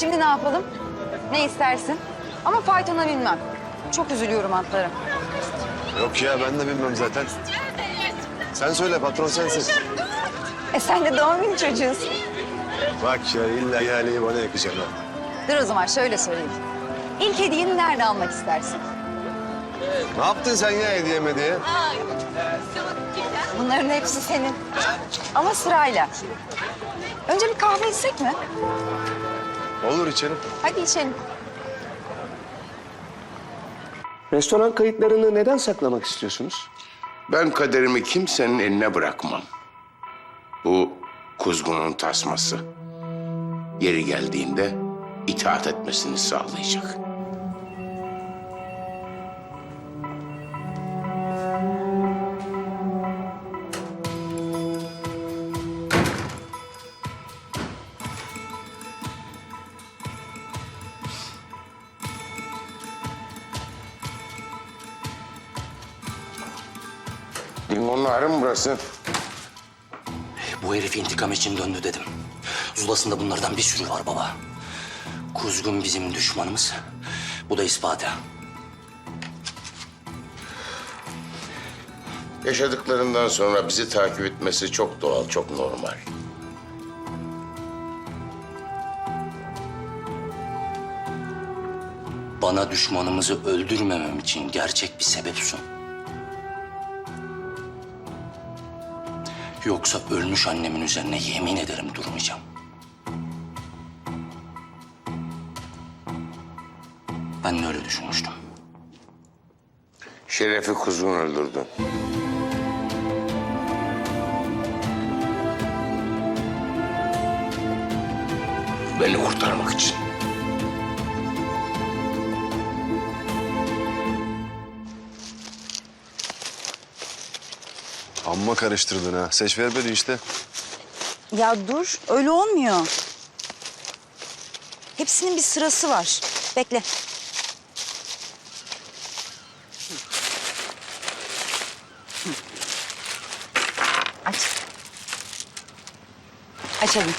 Şimdi ne yapalım? Ne istersin? Ama faytona binmem. Çok üzülüyorum atlara. Yok ya ben de bilmem zaten. Sen söyle patron sensin. E sen de doğum günü çocuğusun. Bak ya illa ihaleyi bana yakacaksın ha. Dur o zaman şöyle söyleyeyim. İlk hediyeni nerede almak istersin? Ne yaptın sen ya hediyeme diye? Bunların hepsi senin. Ama sırayla. Önce bir kahve içsek mi? Olur içelim. Hadi içelim. Restoran kayıtlarını neden saklamak istiyorsunuz? Ben kaderimi kimsenin eline bırakmam. Bu kuzgunun tasması. Yeri geldiğinde itaat etmesini sağlayacak. Arı burası? Bu herif intikam için döndü dedim. Zulasında bunlardan bir sürü var baba. Kuzgun bizim düşmanımız. Bu da ispatı. Yaşadıklarından sonra bizi takip etmesi çok doğal, çok normal. Bana düşmanımızı öldürmemem için gerçek bir sebep sun. Yoksa ölmüş annemin üzerine yemin ederim durmayacağım. Ben de öyle düşünmüştüm. Şeref'i kuzgun öldürdü. Beni kurtarmak için. Amma karıştırdın ha. Seç ver beni işte. Ya dur, öyle olmuyor. Hepsinin bir sırası var. Bekle. Aç. Açalım.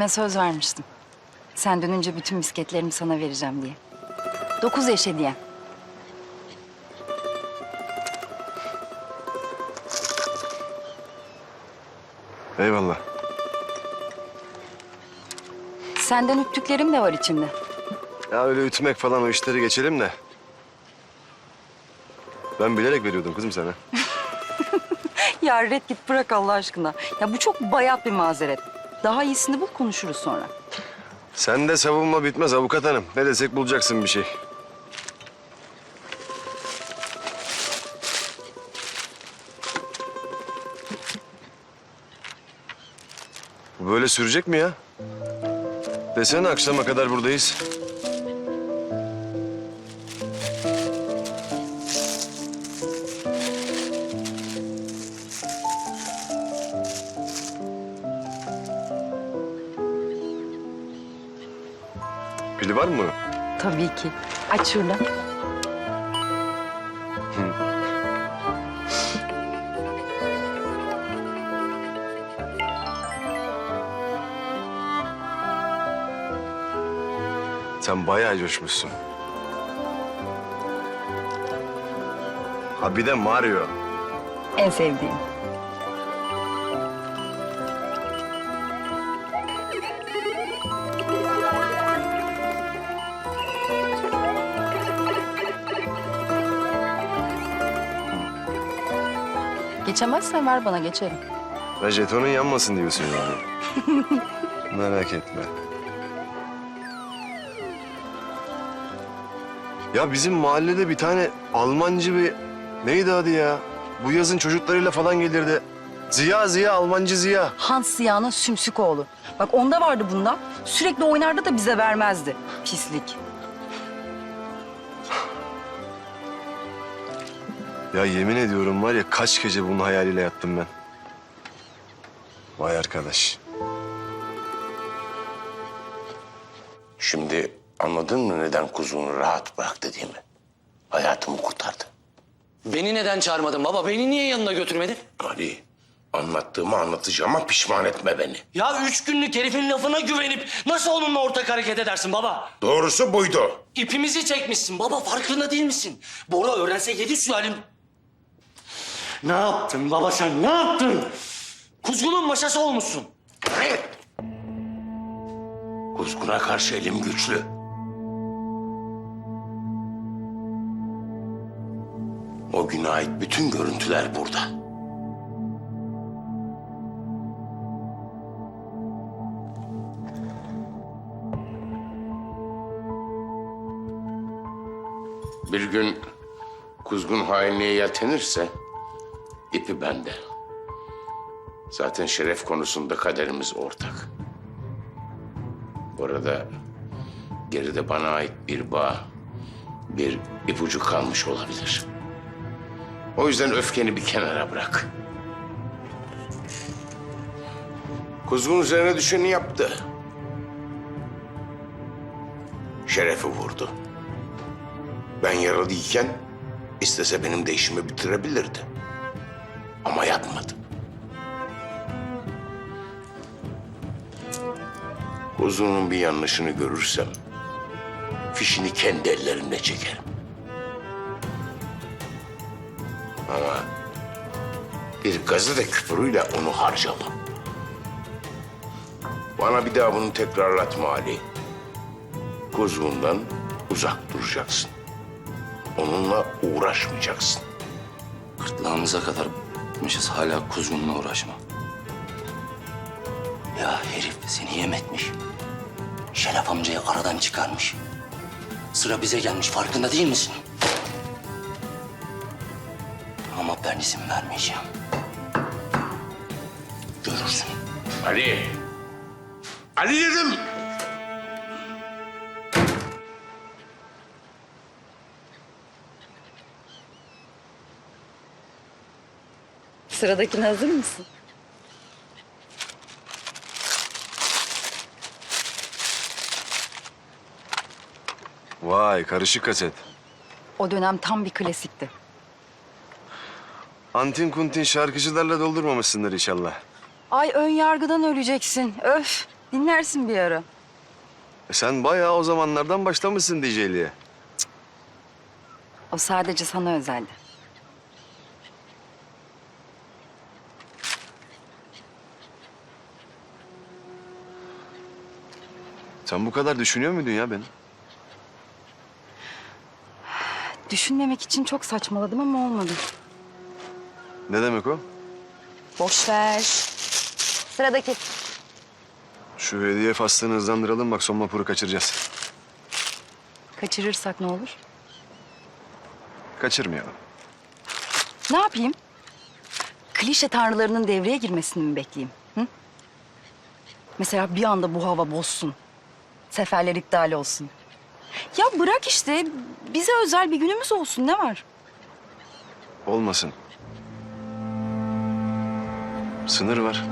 Kendime söz vermiştim. Sen dönünce bütün misketlerimi sana vereceğim diye. Dokuz yaş hediye. Eyvallah. Senden üttüklerim de var içinde. Ya öyle ütmek falan o işleri geçelim de. Ben bilerek veriyordum kızım sana. Ya red git bırak Allah aşkına. Ya bu çok bayat bir mazeret. Daha iyisini bul konuşuruz sonra. Sen de savunma bitmez avukat hanım. Ne desek bulacaksın bir şey. Bu böyle sürecek mi ya? Desene akşama kadar buradayız. Mı? Tabii ki. Aç şuradan. Sen bayağı coşmuşsun. Ha bir de Mario. En sevdiğim. Geçemezsen ver bana geçerim. Ve jetonun yanmasın diyorsun yani. Merak etme. Ya bizim mahallede bir tane Almancı bir... Neydi adı ya? Bu yazın çocuklarıyla falan gelirdi. Ziya Ziya, Almancı Ziya. Hans Ziya'nın sümsük oğlu. Bak onda vardı bundan. Sürekli oynardı da bize vermezdi. Pislik. Ya yemin ediyorum var ya kaç gece bunun hayaliyle yattım ben. Vay arkadaş. Şimdi anladın mı neden kuzunu rahat bırak dediğimi? Hayatımı kurtardı. Beni neden çağırmadın baba? Beni niye yanına götürmedin? Ali, anlattığımı anlatacağım ama pişman etme beni. Ya üç günlük herifin lafına güvenip nasıl onunla ortak hareket edersin baba? Doğrusu buydu. İpimizi çekmişsin baba farkında değil misin? Bora öğrense yedi sülalem. Ne yaptın baba sen ne yaptın? Kuzgunun maşası olmuşsun. Kuzguna karşı elim güçlü. O güne ait bütün görüntüler burada. Bir gün kuzgun hainliğe yeltenirse ipi bende. Zaten şeref konusunda kaderimiz ortak. Bu arada geride bana ait bir bağ, bir ipucu kalmış olabilir. O yüzden öfkeni bir kenara bırak. Kuzgun üzerine düşeni yaptı. Şerefi vurdu. Ben yaralıyken istese benim de bitirebilirdi. Ama yapmadı. Kuzunun bir yanlışını görürsem fişini kendi ellerimle çekerim. Ama bir gazete küpürüyle onu harcamam. Bana bir daha bunu tekrarlatma Ali. Kuzgundan uzak duracaksın. Onunla uğraşmayacaksın. Gırtlağımıza kadar gitmişiz hala kuzgunla uğraşma. Ya herif seni yem etmiş. Şeref amcayı aradan çıkarmış. Sıra bize gelmiş farkında değil misin? Ama ben izin vermeyeceğim. Görürsün. Ali! Ali dedim! Sıradakine hazır mısın? Vay karışık kaset. O dönem tam bir klasikti. Antin kuntin şarkıcılarla doldurmamışsındır inşallah. Ay ön yargıdan öleceksin. Öf. Dinlersin bir ara. E sen bayağı o zamanlardan başlamışsın DJ'liğe. O sadece sana özeldi. Sen bu kadar düşünüyor muydun ya beni? Düşünmemek için çok saçmaladım ama olmadı. Ne demek o? Boş ver. Sıradaki. Şu hediye faslını hızlandıralım bak son vapuru kaçıracağız. Kaçırırsak ne olur? Kaçırmayalım. Ne yapayım? Klişe tanrılarının devreye girmesini mi bekleyeyim? Hı? Mesela bir anda bu hava bozsun. Seferler iptal olsun. Ya bırak işte bize özel bir günümüz olsun ne var? Olmasın. Sınır var.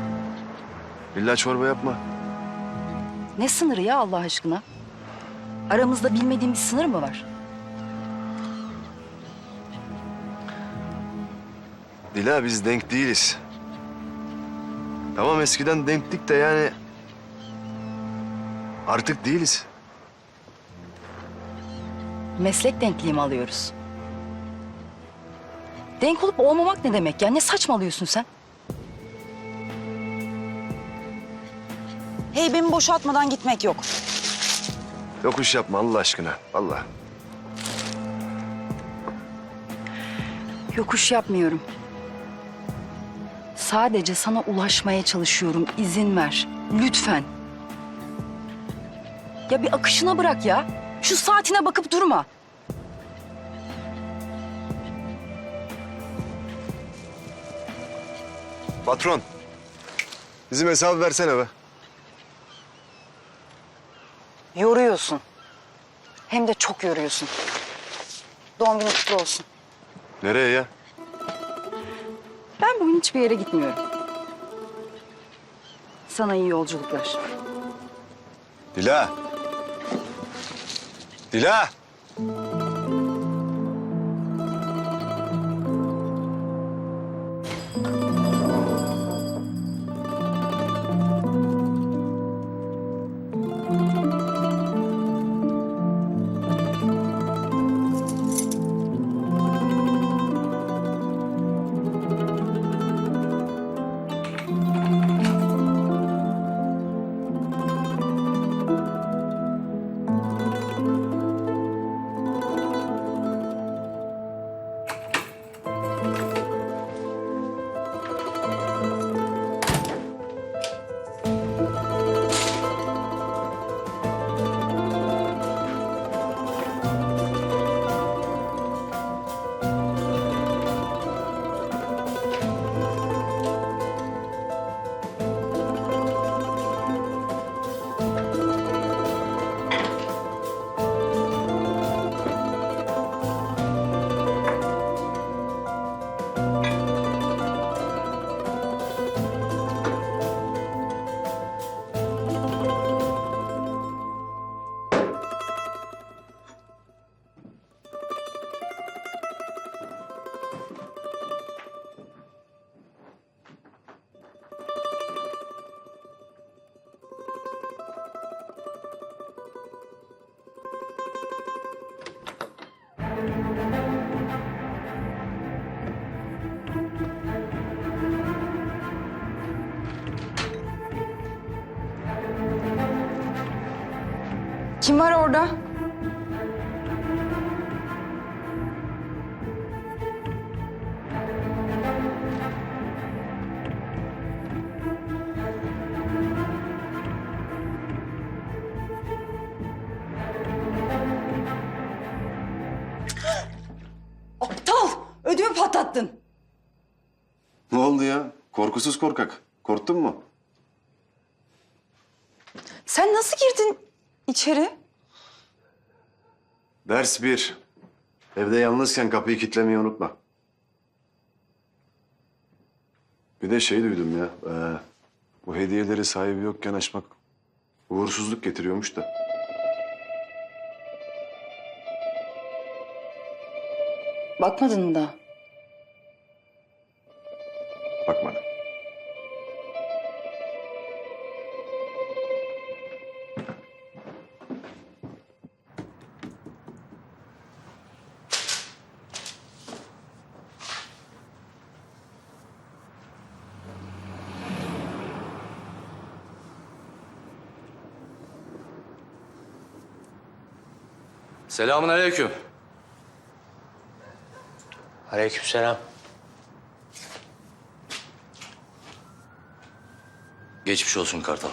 İlla çorba yapma. Ne sınırı ya Allah aşkına? Aramızda bilmediğim bir sınır mı var? Dila biz denk değiliz. Tamam eskiden denktik de yani... Artık değiliz. Meslek denkliği mi alıyoruz? Denk olup olmamak ne demek ya? Ne saçmalıyorsun sen? Heybemi boşaltmadan gitmek yok. Yokuş yapma Allah aşkına. Allah. Yokuş yapmıyorum. Sadece sana ulaşmaya çalışıyorum. İzin ver. Lütfen. Ya bir akışına bırak ya. Şu saatine bakıp durma. Patron. Bizim hesabı versene be. Yoruyorsun. Hem de çok yoruyorsun. Doğum günün kutlu olsun. Nereye ya? Ben bugün hiçbir yere gitmiyorum. Sana iyi yolculuklar. Dila. Dila! Patlattın. Ne oldu ya? Korkusuz korkak. Korktun mu? Sen nasıl girdin içeri? Ders bir. Evde yalnızken kapıyı kilitlemeyi unutma. Bir de şey duydum ya. e, bu hediyeleri sahibi yokken açmak uğursuzluk getiriyormuş da. Bakmadın mı daha? Selamun aleyküm. Aleykümselam. Geçmiş olsun Kartal.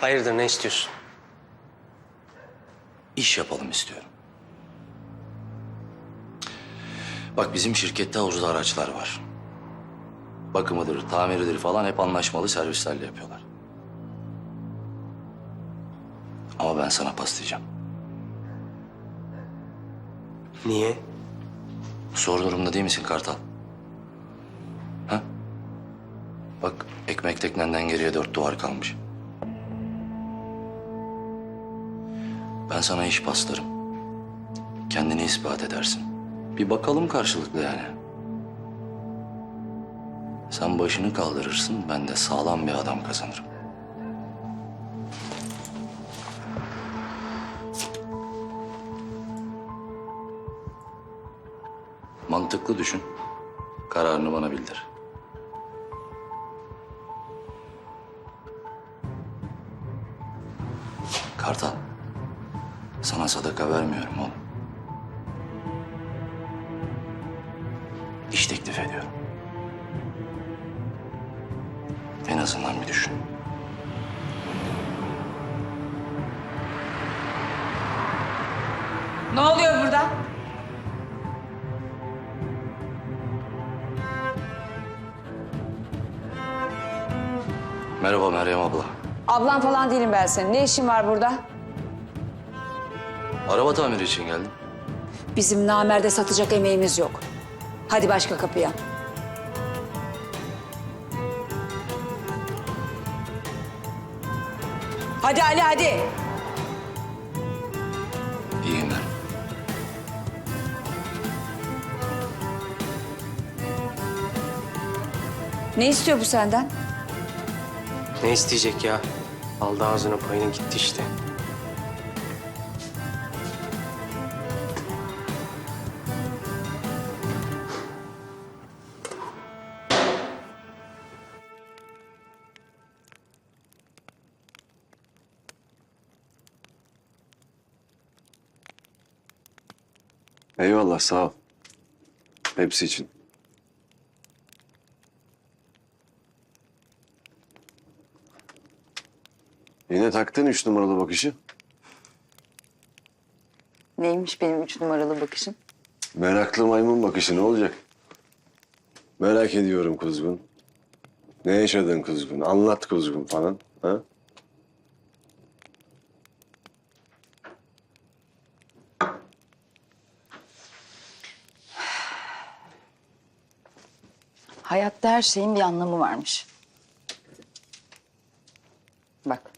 Hayırdır ne istiyorsun? İş yapalım istiyorum. Bak bizim şirkette havuzda araçlar var. Bakımıdır, tamiridir falan hep anlaşmalı servislerle yapıyorlar. Ama ben sana paslayacağım. Niye? Zor durumda değil misin Kartal? Ha? Bak ekmek teknenden geriye dört duvar kalmış. Ben sana iş paslarım. Kendini ispat edersin. Bir bakalım karşılıklı yani. Sen başını kaldırırsın, ben de sağlam bir adam kazanırım. Mantıklı düşün. Kararını bana bildir. Kartal. Sana sadaka vermiyorum oğlum. Teklif ediyorum. En azından bir düşün. Ne oluyor burada? Merhaba Meryem abla. Ablan falan değilim ben senin. Ne işin var burada? Araba tamiri için geldim. Bizim namerde satacak emeğimiz yok. Hadi başka kapıya. Hadi Ali hadi. İyiyim ben. Ne istiyor bu senden? Ne isteyecek ya? Aldı ağzına payını gitti işte. Eyvallah sağ ol. Hepsi için. Yine taktın üç numaralı bakışı. Neymiş benim üç numaralı bakışım? Meraklı maymun bakışı ne olacak? Merak ediyorum kuzgun. Ne yaşadın kuzgun? Anlat kuzgun falan. Ha? Hayatta her şeyin bir anlamı varmış. Bak,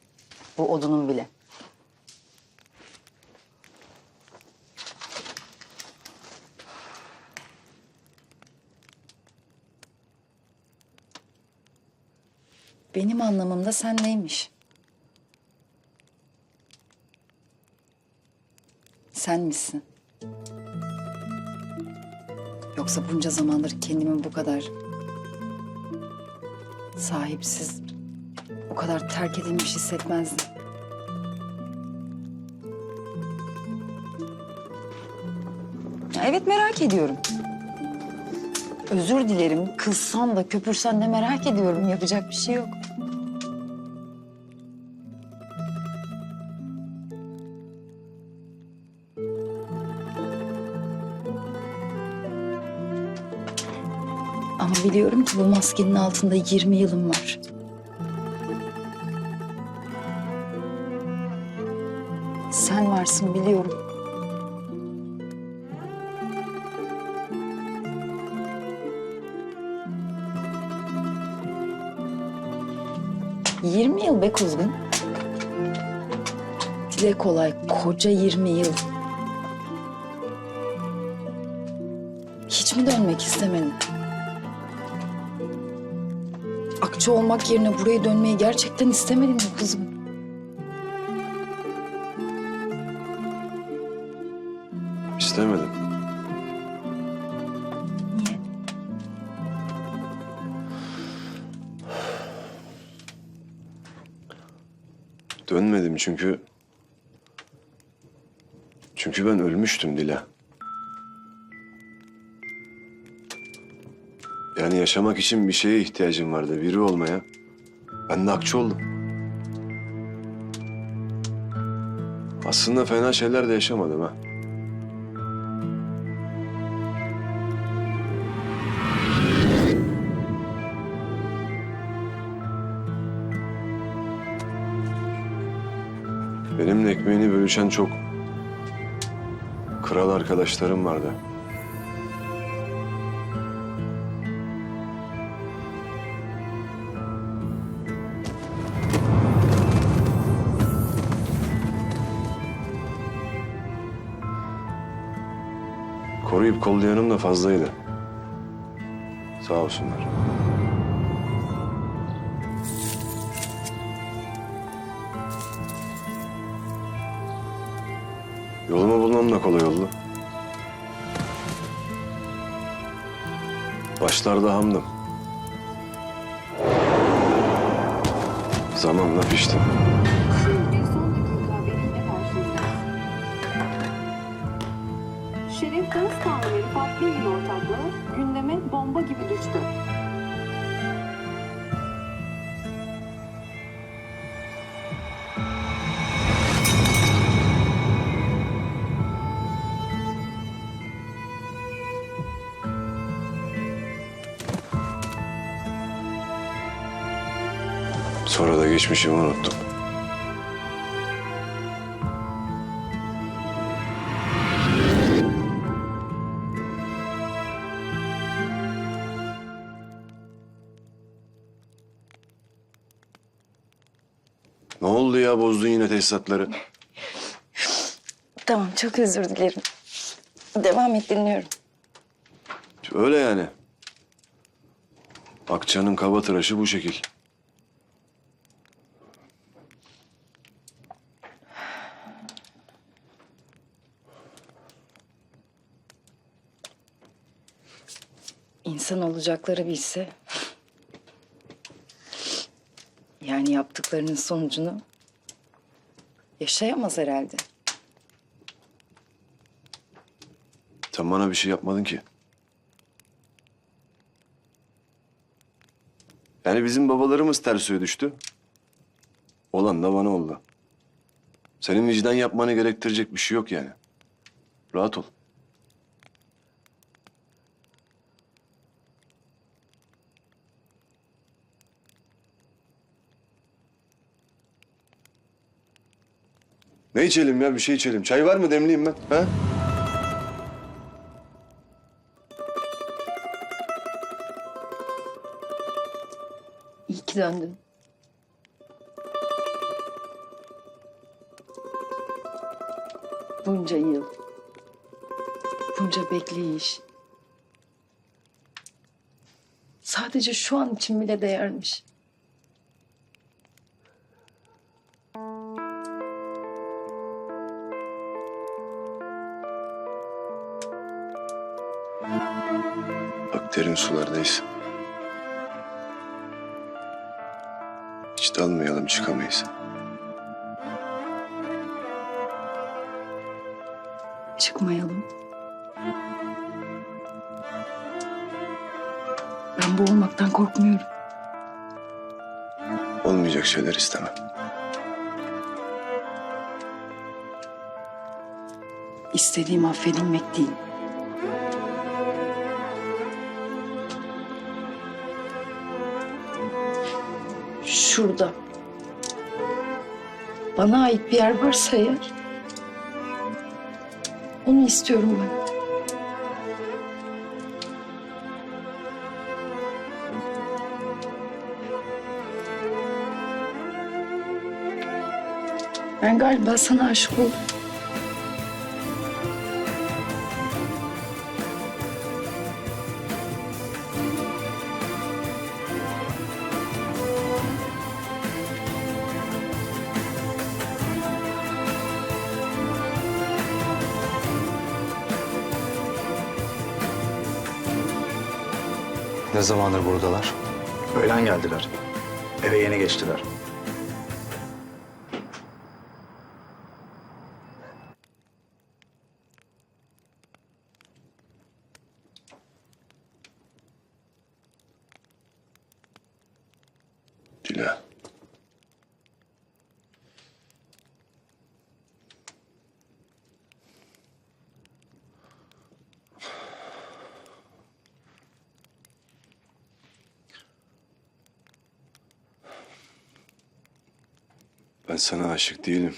bu odunun bile. Benim anlamımda sen neymiş? Sen misin? Yoksa bunca zamandır kendimi bu kadar sahipsiz, o kadar terk edilmiş hissetmezdim. Evet merak ediyorum. Özür dilerim. Kızsan da köpürsen de merak ediyorum. Yapacak bir şey yok. Biliyorum ki bu maskenin altında 20 yılım var. Sen varsın biliyorum. Yirmi yıl be kuzgun. Dile kolay koca yirmi yıl. Hiç mi dönmek istemedin? Akçe olmak yerine buraya dönmeyi gerçekten istemedin mi kızım? İstemedim. Niye? Dönmedim çünkü... Çünkü ben ölmüştüm Dila. Yani yaşamak için bir şeye ihtiyacım vardı, biri olmaya. Ben de akçı oldum. Aslında fena şeyler de yaşamadım ha. Benimle ekmeğini bölüşen çok kral arkadaşlarım vardı. Koruyup kollayanım da fazlaydı. Sağ olsunlar. Yolumu bulmam da kolay oldu. Başlarda hamdım. Zamanla piştim. Şimdi son dakika Bilgin ortaklığı gündeme bomba gibi düştü. Sonra da geçmişimi unuttum. Ne oldu ya bozdun yine tesisatları? Tamam çok özür dilerim. Devam et dinliyorum. Öyle yani. Akça'nın kaba tıraşı bu şekil. İnsan olacakları bilse... Yani yaptıklarının sonucunu yaşayamaz herhalde. Sen bana bir şey yapmadın ki. Yani bizim babalarımız ters suya düştü. Olan da bana oldu. Senin vicdan yapmanı gerektirecek bir şey yok yani. Rahat ol. Ne içelim ya? Bir şey içelim. Çay var mı? Demleyeyim ben. Ha? İyi ki döndün. Bunca yıl. Bunca bekleyiş. Sadece şu an için bile değermiş. Bak derin sulardayız. Hiç dalmayalım çıkamayız. Çıkmayalım. Ben boğulmaktan korkmuyorum. Olmayacak şeyler istemem. İstediğim affedilmek değil. Şurada. Bana ait bir yer varsa eğer... Onu istiyorum ben. Ben galiba sana aşık oldum. Zamandır buradalar? Öğlen geldiler. Eve yeni geçtiler. Dila. Ben sana aşık değilim.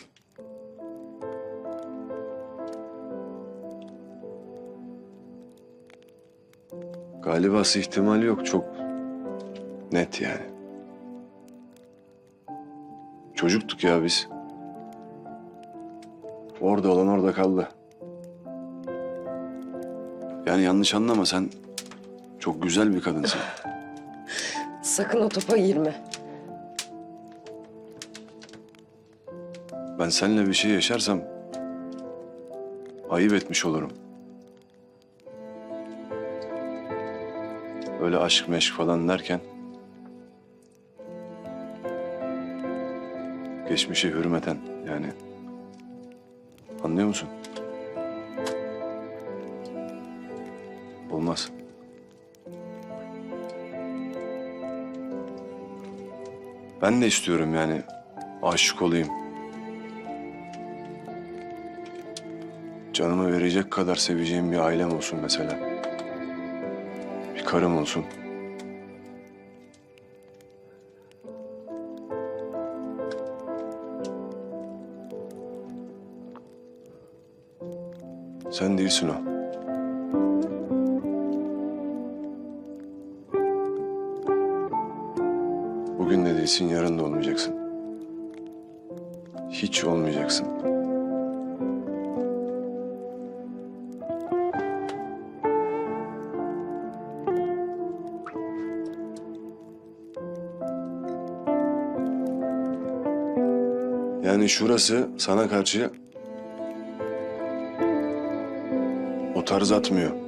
Galibası ihtimali yok. Çok net yani. Çocuktuk ya biz. Orada olan orada kaldı. Yani yanlış anlama sen çok güzel bir kadınsın. Sakın o topa girme. Ben seninle bir şey yaşarsam ayıp etmiş olurum. Öyle aşk meşk falan derken geçmişe hürmeten yani anlıyor musun? Olmaz. Ben de istiyorum yani aşık olayım. Canımı verecek kadar seveceğim bir ailem olsun mesela. Bir karım olsun. Sen değilsin o. Bugün de değilsin, yarın da olmayacaksın. hiç olmayacaksın. Yani şurası sana karşı o tarz atmıyor.